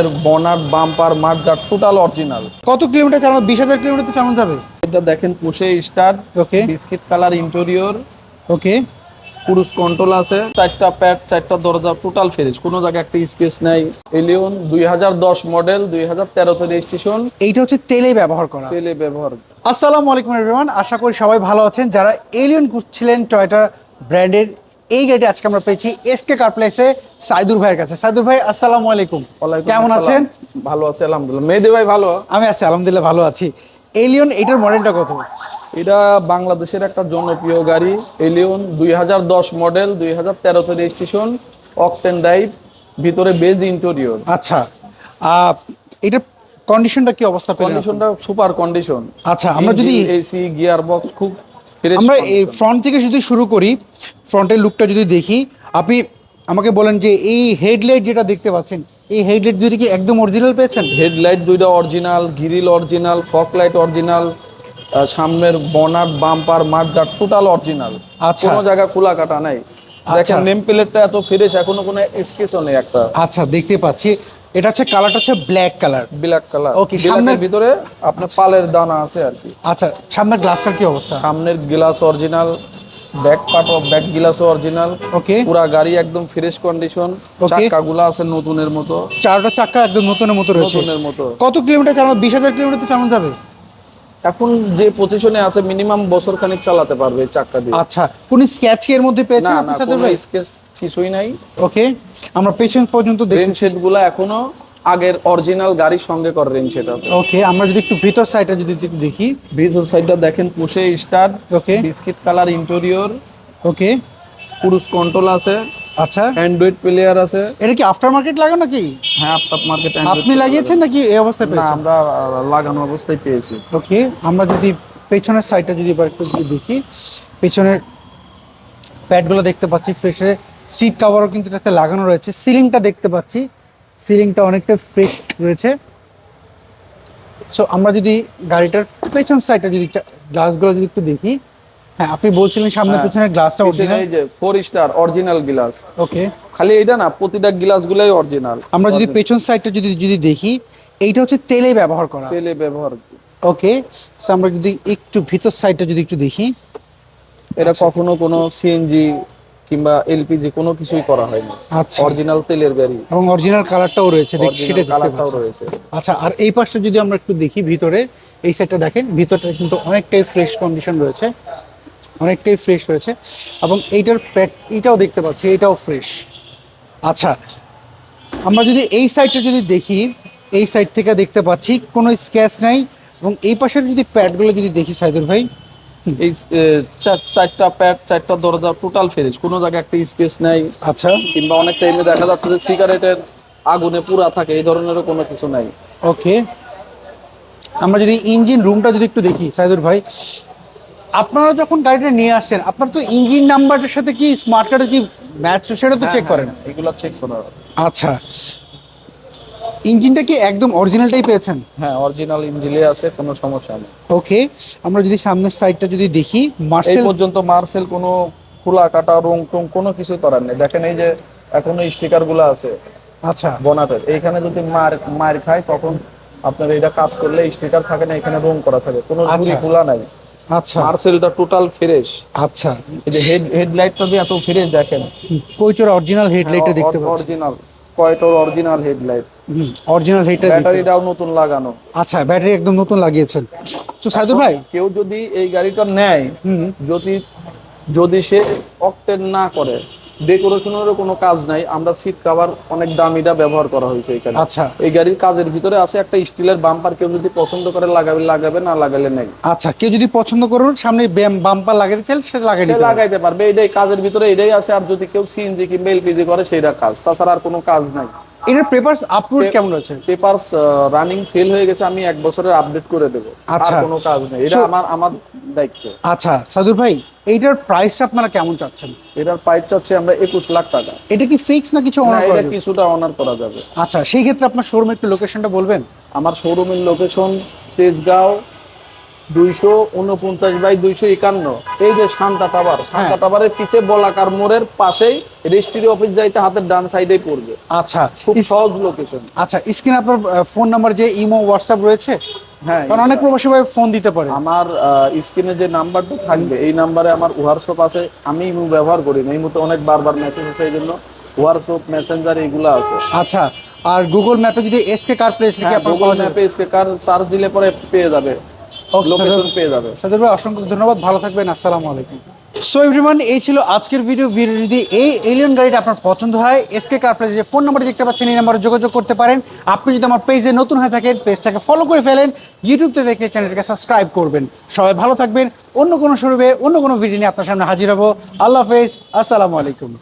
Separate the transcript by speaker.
Speaker 1: এর bonnet bumper mudguard total original
Speaker 2: কত kilometre চালানো? বিশ হাজার কিলোমিটার চালানো যাবে।
Speaker 1: এটা দেখেন push start
Speaker 2: okay.
Speaker 1: Biscuit colour interior
Speaker 2: okay.
Speaker 1: পুরুষ কন্ট্রোল আছে। চারটা প্যাড চারটা দরজা টোটাল কোনো জায়গায় একটা নাই। এলিয়ন দুই হাজার দশ মডেল দুই হাজার তেরোতে রেজিস্ট্রেশন
Speaker 2: এইটা হচ্ছে তেলে ব্যবহার করা।
Speaker 1: তেলে ব্যবহার।
Speaker 2: আসসালামু আলাইকুম এভরিওয়ান আশা করি সবাই ভালো আছেন। যারা এলিয়ন খুঁজছিলেন টয়টা ব্র্যান্ডের এই গাড়িটি আজকে আমরা পেয়েছি এসকে কার প্লেসে সাইদুর ভাইয়ের কাছে। সাইদুর ভাই আসসালামু আলাইকুম। কেমন আছেন?
Speaker 1: ভালো আছে আলহামদুলিল্লাহ। মেহেদি ভাই ভালো?
Speaker 2: আমি আছি আলহামদুলিল্লাহ ভালো আছি। এলিয়ন এটার মডেলটা কত?
Speaker 1: এটা বাংলাদেশের একটা জনপ্রিয় গাড়ি। এলিয়ন দুই হাজার দশ মডেল দুই হাজার তেরোতে রেজিস্ট্রেশন অকটেন ড্রাইভ ভিতরে বেজ ইন্টেরিয়র
Speaker 2: আচ্ছা এটার কন্ডিশনটা কি অবস্থা
Speaker 1: কন্ডিশনটা সুপার কন্ডিশন
Speaker 2: আচ্ছা আমরা যদি
Speaker 1: এসি গিয়ার বক্স খুব
Speaker 2: আমরা এই ফ্রন্ট থেকে যদি শুরু করি ফ্রন্টের লুকটা যদি দেখি আপনি আমাকে বলেন যে এই হেডলাইট যেটা দেখতে পাচ্ছেন এই হেডলাইট দুটি কি একদম অরিজিনাল পেয়েছেন?
Speaker 1: হেডলাইট দুইটা original grill original fog light original সামনের bonnet bumper mudguard total original.
Speaker 2: আচ্ছা।
Speaker 1: কোনো জায়গা খোলা কাটা নাই। দেখেন নেম প্লেটটা এত ফ্রেশ এখনও কোনো স্কেচও নেই একটা।
Speaker 2: আচ্ছা দেখতে পাচ্ছি। এটা হচ্ছে কালারটা হচ্ছে ব্ল্যাক কালার
Speaker 1: ব্ল্যাক কালার ব্ল্যাকের
Speaker 2: সামনের-
Speaker 1: ভিতরে আপনার পালের দানা আছে আর কি।
Speaker 2: আচ্ছা সামনের গ্লাসটার কি অবস্থা?
Speaker 1: সামনের glass original back part of back গ্লাসও original
Speaker 2: okay
Speaker 1: পুরা গাড়ি একদম ফ্রেশ কন্ডিশন. চাকাগুলো আছে নতুনের মতো।
Speaker 2: চারটা চাকা একদম নতুনের মতো রয়েছে।
Speaker 1: নতুনের মতো।
Speaker 2: কত কিলোমিটার চালানো? বিশ হাজার কিলোমিটার চালানো যাবে।
Speaker 1: এখন যে পজিশনে আছে মিনিমাম বছর খানিক চালাতে পারবে চাকা দিয়ে।
Speaker 2: আচ্ছা কোন স্কেচ এর মধ্যে পেয়েছেন আপনি সাথে ভাই?
Speaker 1: স্কেচ কিছুই নাই।
Speaker 2: ওকে আমরা পেছন পর্যন্ত
Speaker 1: রেন
Speaker 2: দেখতে
Speaker 1: শেডগুলো এখনও আগের অরিজিনাল গাড়ির সঙ্গে করে রেন শেড আছে।
Speaker 2: ওকে আমরা যদি একটু ভিতর সাইডটা যদি দেখি।
Speaker 1: ভিতর সাইডটা দেখেন push start
Speaker 2: okay
Speaker 1: biscuit colour interior
Speaker 2: okay
Speaker 1: পুরুষ কন্ট্রোল আছে।
Speaker 2: আচ্ছা।
Speaker 1: অ্যান্ড্রয়েড প্লেয়ার আছে।
Speaker 2: এটা কি আফটার মার্কেট লাগানো নাকি?
Speaker 1: হ্যাঁ আফটার মার্কেট
Speaker 2: আপনি লাগিয়েছেন নাকি এই অবস্থায়
Speaker 1: না
Speaker 2: পেয়েছেন?
Speaker 1: আমরা লাগানো অবস্থায় পেয়েছি।
Speaker 2: ওকে আমরা যদি পেছনের সাইডটা যদি এবার একটু দেখি পেছনের প্যাডগুলো দেখতে পাচ্ছি ফ্রেশের সিট কাভারও কিন্তু এটাতে লাগানো রয়েছে। সিলিংটা দেখতে পাচ্ছি। সিলিংটা অনেকটা ফ্রেশ রয়েছে। সো আমরা যদি গাড়িটার পেছন সাইডটা যদি গ্লাসগুলো যদি একটু দেখি। হ্যাঁ আপনি বলছিলেন সামনে পেছনের গ্লাসটা অরিজিনাল
Speaker 1: এই যে four star original glass
Speaker 2: okay
Speaker 1: খালি এটা না প্রতিটা গ্লাস গুলাই অরিজিনাল
Speaker 2: আমরা যদি পেছন সাইডটা যদি যদি দেখি এইটা হচ্ছে তেলে ব্যবহার করা।
Speaker 1: তেলে ব্যবহার।
Speaker 2: ওকে সো আমরা যদি একটু ভিতর সাইডটা যদি একটু দেখি।
Speaker 1: এটা
Speaker 2: আচ্ছা।
Speaker 1: কখনো কোনো সিএনজি কিংবা এলপিজি কোনো কিছুই করা হয়নি।
Speaker 2: আচ্ছা।
Speaker 1: অরিজিনাল তেলের গাড়ি।
Speaker 2: এবং অরিজিনাল কালারটাও রয়েছে দেখি সেটা দেখতে
Speaker 1: কালারটাও
Speaker 2: পাচ্ছি।
Speaker 1: রয়েছে।
Speaker 2: আচ্ছা আর এই পাশটা যদি আমরা একটু দেখি ভিতরে এই সাইডটা দেখেন ভিতরটা কিন্তু অনেকটাই ফ্রেশ কন্ডিশন রয়েছে অনেকটাই ফ্রেশ রয়েছে এবং এইটার প্যাট এইটাও দেখতে পাচ্ছি এটাও ফ্রেশ আচ্ছা আমরা যদি এই সাইডটা যদি দেখি এই সাইড থেকে দেখতে পাচ্ছি কোনো স্ক্যাচ নাই এবং এই পাশের যদি প্যাডগুলো যদি দেখি সাইদুর ভাই
Speaker 1: এই চার- চারটা প্যাড চারটা দরজা টোটাল ফ্রেশ কোনো জায়গায় একটা স্পেস নাই।
Speaker 2: আচ্ছা।
Speaker 1: কিংবা অনেক টাইমে দেখা যাচ্ছে যে সিগারেটের আগুনে পুরা থাকে এই ধরনেরও কোনো কিছু নাই।
Speaker 2: ওকে আমরা যদি ইঞ্জিন রুমটা যদি একটু দেখি সাইদুর ভাই। আপনারা যখন গাড়িটা নিয়ে আসছেন আপনার তো ইঞ্জিন নাম্বারটার সাথে কি স্মার্ট কার্ডে কি ম্যাচ সেটা তো চেক করেন।
Speaker 1: এগুলো চেক করা
Speaker 2: আচ্ছা। ইঞ্জিনটা কি একদম অরিজিনালটাই পেয়েছেন?
Speaker 1: হ্যাঁ অরিজিনাল ইঞ্জিলে আছে কোনো সমস্যা নেই।
Speaker 2: ওকে আমরা যদি সামনের সাইডটা যদি দেখি মার্সেল
Speaker 1: পর্যন্ত মার্সেল কোনো খোলা কাটা রং টং কোনো কিছু করার নেই। দেখেন এই যে এখনও স্টিকারগুলো আছে
Speaker 2: আচ্ছা।
Speaker 1: বনাটের। এইখানে যদি মার মার খায় তখন আপনার এটা কাজ করলে স্টিকার থাকে না এখানে রং করা থাকে। কোনো
Speaker 2: আচ্ছা।
Speaker 1: ঝুড়ি খোলা নাই।
Speaker 2: আচ্ছা।
Speaker 1: মার্সেলটা টোটাল ফ্রেশ
Speaker 2: আচ্ছা।
Speaker 1: এই যে হেড হেডলাইটটা যে এত ফ্রেশ দেখেন।
Speaker 2: কৈচোর অরিজিনাল হেডলাইটটা দেখতে পাচ্ছি।
Speaker 1: অরিজিনাল কয়টোর অরিজিনাল হেডলাইট
Speaker 2: অরিজিনাল হেডটা
Speaker 1: ব্যাটারিটাও নতুন লাগানো।
Speaker 2: আচ্ছা ব্যাটারি একদম নতুন লাগিয়েছেন। তো সাইদুর ভাই
Speaker 1: কেউ যদি এই গাড়িটা নেয় যদি যদি সে অকটেন না করে ডেকোরেশনেরও কোনো কাজ নাই আমরা সিট কভার অনেক দামিটা ব্যবহার করা হয়েছে এখানে।
Speaker 2: আচ্ছা।
Speaker 1: এই গাড়ির কাজের ভিতরে আছে একটা স্টিলের বাম্পার কেউ যদি পছন্দ করে লাগাবে লাগাবে না লাগালে নেই।
Speaker 2: আচ্ছা কেউ যদি পছন্দ করুন সামনে বাম্পার লাগাতে চান সেটা লাগাই পারেন।
Speaker 1: লাগাইতে পারবে এটাই কাজের ভিতরে এটাই আছে। আর যদি কেউ সিএনজি কিংবা এলপিজি করে সেইটা কাজ। তাছাড়া আর কোনো কাজ নাই।
Speaker 2: এটার পেপারস আপলোড কেমন রয়েছে
Speaker 1: পেপারস রানিং ফেল হয়ে গেছে আমি এক বছরের আপডেট করে দেবো।
Speaker 2: আচ্ছা।
Speaker 1: কোনো কাজ নেই। এটা আমার আমার দায়িত্ব।
Speaker 2: আচ্ছা সাদুর ভাই এইটার প্রাইসটা আপনারা কেমন চাচ্ছেন?
Speaker 1: এটার প্রাইস চাচ্ছে আমরা একুশ লাখ টাকা।
Speaker 2: এটা কি ফিক্স না কিছু অনার করা
Speaker 1: কিছুটা অনার করা যাবে।
Speaker 2: আচ্ছা সেই ক্ষেত্রে আপনার শোরুমের একটু লোকেশনটা বলবেন?
Speaker 1: আমার শোরুমের লোকেশন তেজগাঁও দুইশো উনপঞ্চাশ বাই দুইশো একান্ন। এই যে শান্তা টাওয়ার শান্তা
Speaker 2: হ্যাঁ।
Speaker 1: টাওয়ারের পিছে বলাকার মোড়ের পাশেই রেজিস্ট্রি অফিস যাইতে হাতের ডান সাইডে পড়বে।
Speaker 2: আচ্ছা
Speaker 1: খুব সহজ লোকেশন
Speaker 2: আচ্ছা স্ক্রিনে আপনার ফোন নাম্বার যে ইমো হোয়াটসঅ্যাপ রয়েছে?
Speaker 1: হ্যাঁ
Speaker 2: কারণ অনেক প্রবাসী ভাই ফোন দিতে পারে।
Speaker 1: আমার স্ক্রিনে যে নাম্বারটা থাকবে এই নাম্বারে আমার হোয়াটসঅ্যাপ আছে। আমি ইমো ব্যবহার করি না এই মুহূর্তে অনেক বারবার মেসেজ আছে এই জন্য হোয়াটসঅ্যাপ মেসেঞ্জার এগুলো আছে।
Speaker 2: আচ্ছা আর গুগল ম্যাপে যদি এসকে কার প্লেস লিখে
Speaker 1: হ্যাঁ গুগল ম্যাপে এসকে কার সার্চ দিলে পরে পেয়ে যাবে। লোকেশন পেয়ে যাবে।
Speaker 2: সাদের ভাই অসংখ্য ধন্যবাদ ভালো থাকবেন আসসালামু আলাইকুম। সো এভরিওয়ান এই ছিল আজকের ভিডিও ভিডিও যদি এই এলিয়ন গাড়িটা আপনার পছন্দ হয় এসকে কার প্লেস যে ফোন নাম্বার দেখতে পাচ্ছেন এই নাম্বারে যোগাযোগ করতে পারেন। আপনি যদি আমার পেজে নতুন হয়ে থাকেন পেজটাকে ফলো করে ফেলেন ইউটিউবতে দেখলে চ্যানেলটাকে সাবস্ক্রাইব করবেন। সবাই ভালো থাকবেন অন্য কোনো শুরুবে অন্য কোনো ভিডিও নিয়ে আপনার সামনে হাজির হব। আল্লাহ হাফেজ আসসালামু আলাইকুম।